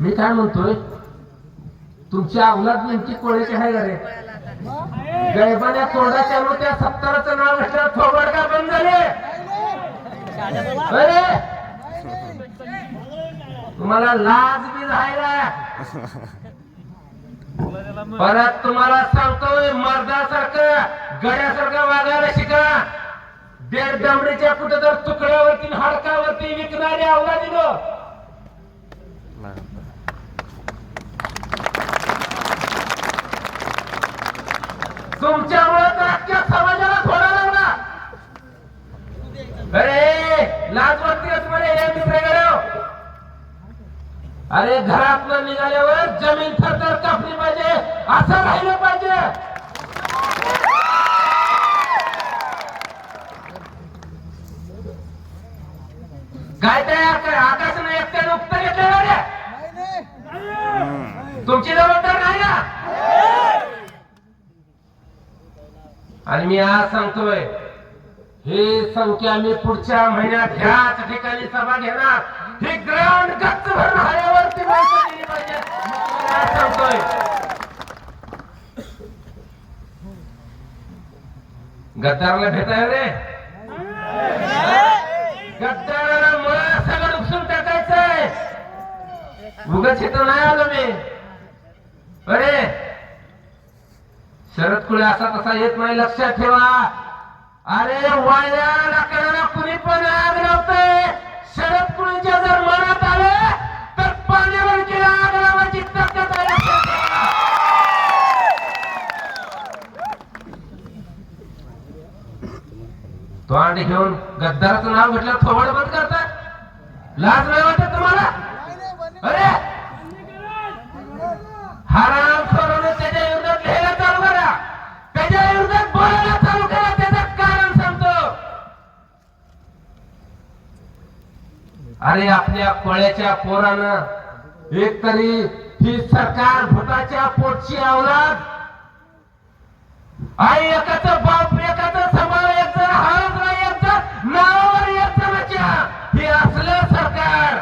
मी काय म्हणतोय? तुमच्या अवलाद नेमकी कोळ्याची आहे का रे? गैबाने तोंडाच्या नो त्या सत्तराचं नाव घेतलं थोबड का बंद झाले? अरे! तुम्हाला लाज बी राहिला परत तुम्हाला सांगतोय मर्दासारखं गड्यासारखं वागायला शिका. देड दमडीच्या कुठं तर तुकड्यावरती हाडकावरती विकणारी अवलादीनं तुमच्यामुळे तर अख्ख्या समाजाला थोडा लागला. अरे लाज या अरे घरातनं निघाल्यावर जमीन थरथर कापली पाहिजे असं राहिलं पाहिजे. काय तयार काय आकाशाने एकट्याने उत्तर घेतलं रे? तुमची जबाबदार नाही ना आणि मी आज सांगतोय ही संख्या मी पुढच्या महिन्यात ह्याच ठिकाणी सभा घेणार. ही ग्राउंड गच्च भरून हायावरती दिली पाहिजे. सांगतोय. गद्दारला भेटाय रे. गद्दाराला मुळा सगळं उपसून टाकायचंय. उगाच इथं नाही आलो मी. अरे शरद कुळे असा तसा येत नाही लक्षात ठेवा. अरे वाया लाकडाला कुणी पण आग लावते शरद कुळीच्या जर मनात आले तर पाण्यावर केला आग लावायची ताकद आहे तो घेऊन गद्दाराचं नाव घेतलं थोबड बंद करतात. लाज नाही वाटत? अरे आपल्या कोळ्याच्या पोरानं एक तरी ही सरकार भूताच्या पोटची आवलाद आई एकाच बाप एकाच समाज एक जण हात नाही एक जण नावावर एक जणाच्या हे असलं सरकार.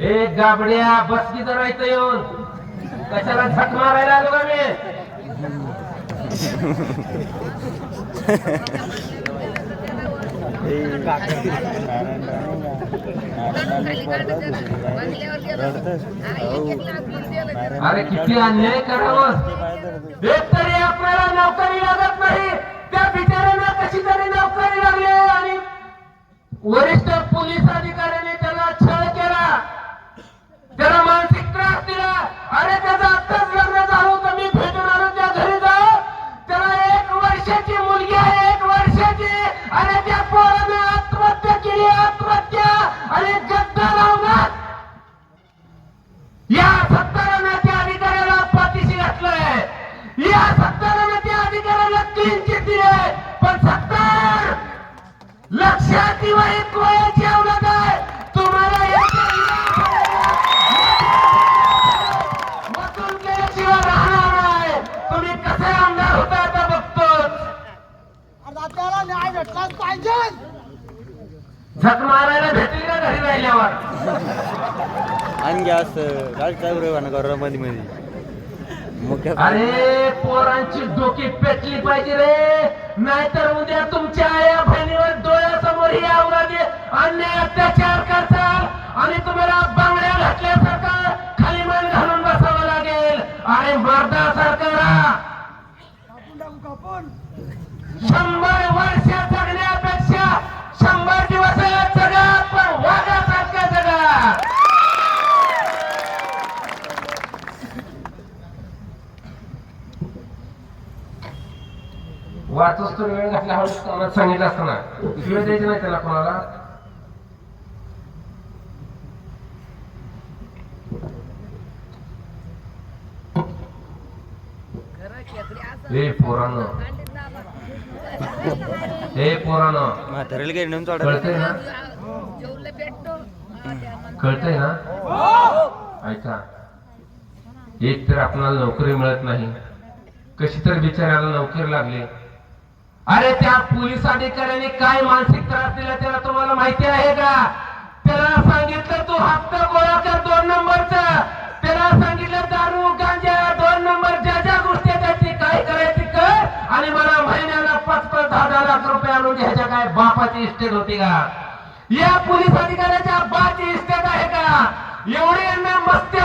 एक गाबड्या बसकी जर येऊन. कशाला झक मारायला आलो का मी? अरे किती अन्याय करावं? तरी आपल्याला नोकरी लागत नाही. त्या बिचाऱ्यांना कशी तरी नोकरी लागली? आणि वरिष्ठ पोलीस अधिकाऱ्याने क्लीन चिट दिले पण सत्तार लक्षात एक वयाची अवलाद आहे तुम्हाला वसूल केल्याशिवाय राहणार नाही. तुम्ही कसे आमदार होता आता बघतोच त्याला न्याय भेटलाच पाहिजे. झक मारायला भेटेल का घरी राहिल्यावर? आणि गॅस गाडी चालू रे गौरवमध्ये मध्ये अरे पोरांची डोकी पेटली पाहिजे रे. नाहीतर उद्या तुमच्या आया बहिणीवर डोळ्यासमोर ही अवलादी अन्याय अत्याचार करताल आणि तुम्हाला बांगड्या घातल्या तर वेळ घातला हळूच कोणाला सांगितलं असतं ना? वेळ द्यायची नाही त्याला कोणाला. हे पोरानं. हे पोरानं. कळतंय ना? कळतंय ना? ऐका. एक तर आपणाला नोकरी मिळत नाही. कशी तर बिचाऱ्याला नोकरी लागली. अरे त्या पोलीस अधिकाऱ्याने काय मानसिक त्रास दिला त्याला तुम्हाला माहिती आहे का? त्याला सांगितलं तू हप्त गोळा कर दोन नंबरचा. त्याला सांगितलं दारू गांजा दोन नंबर ज्या ज्या गोष्टी त्याची काय करायची कर? आणि मला महिन्याला पाच पाच दहा दहा लाख रुपये आणून ह्याच्या काय बापाची इस्टेट होती का? या पोलीस अधिकाऱ्याच्या बाची इस्टेट आहे का? एवढे यांना मस्ती